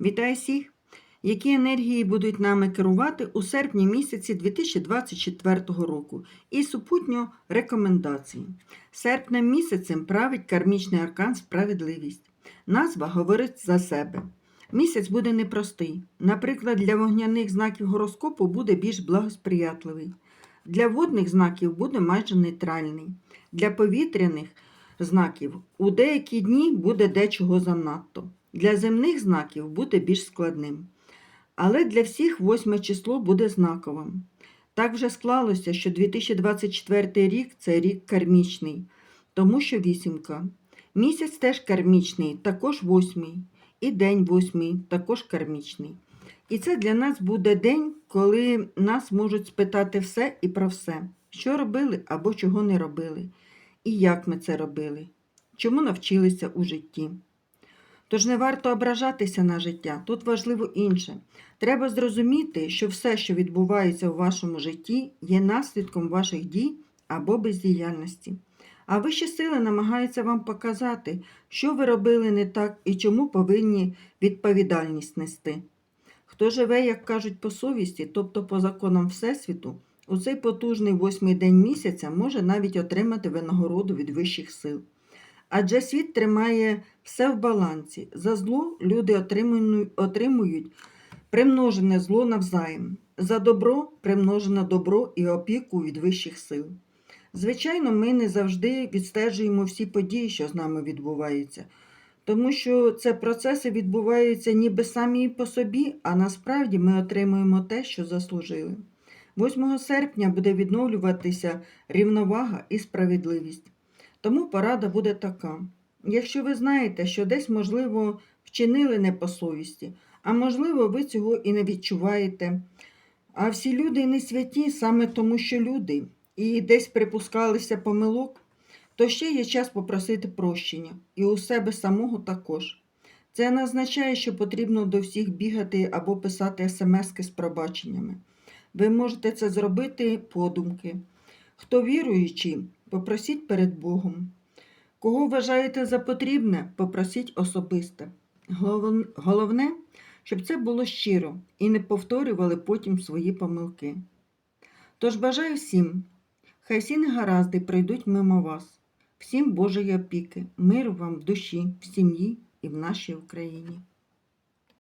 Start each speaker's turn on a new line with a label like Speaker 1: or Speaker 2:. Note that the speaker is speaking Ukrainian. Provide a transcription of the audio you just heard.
Speaker 1: Вітаю всіх! Які енергії будуть нами керувати у серпні місяці 2024 року і супутньо рекомендації. Серпнем місяцем править кармічний аркан справедливість. Назва говорить за себе. Місяць буде непростий. Наприклад, для вогняних знаків гороскопу буде більш благосприятливий. Для водних знаків буде майже нейтральний. Для повітряних знаків у деякі дні буде дечого занадто. Для земних знаків буде більш складним. Але для всіх восьме число буде знаковим. Так вже склалося, що 2024 рік це рік кармічний, тому що вісімка. Місяць теж кармічний, також восьмий. І день восьмий, також кармічний. І це для нас буде день, коли нас можуть спитати все і про все, що робили або чого не робили, і як ми це робили, чому навчилися у житті. Тож не варто ображатися на життя, тут важливо інше. Треба зрозуміти, що все, що відбувається у вашому житті, є наслідком ваших дій або бездіяльності. А вищі сили намагаються вам показати, що ви робили не так і чому повинні відповідальність нести. Хто живе, як кажуть, по совісті, тобто по законам Всесвіту, у цей потужний восьмий день місяця може навіть отримати винагороду від вищих сил. Адже світ тримає все в балансі. За зло люди отримують, примножене зло навзаєм, за добро примножене добро і опіку від вищих сил. Звичайно, ми не завжди відстежуємо всі події, що з нами відбуваються, тому що це процеси відбуваються ніби самі по собі, а насправді ми отримуємо те, що заслужили. 8 серпня буде відновлюватися рівновага і справедливість. Тому порада буде така. Якщо ви знаєте, що десь, можливо, вчинили не по совісті, а можливо, ви цього і не відчуваєте. А всі люди не святі саме тому, що люди, і десь припускалися помилок, то ще є час попросити прощення, і у себе самого також. Це не означає, що потрібно до всіх бігати або писати смски з пробаченнями. Ви можете це зробити подумки. Хто віруючий, попросіть перед Богом. Кого вважаєте за потрібне, попросіть особисто. Голов- Головне, щоб це було щиро і не повторювали потім свої помилки. Тож бажаю всім, хай всі негаразди пройдуть мимо вас, всім Божої опіки, миру вам в душі, в сім'ї і в нашій Україні.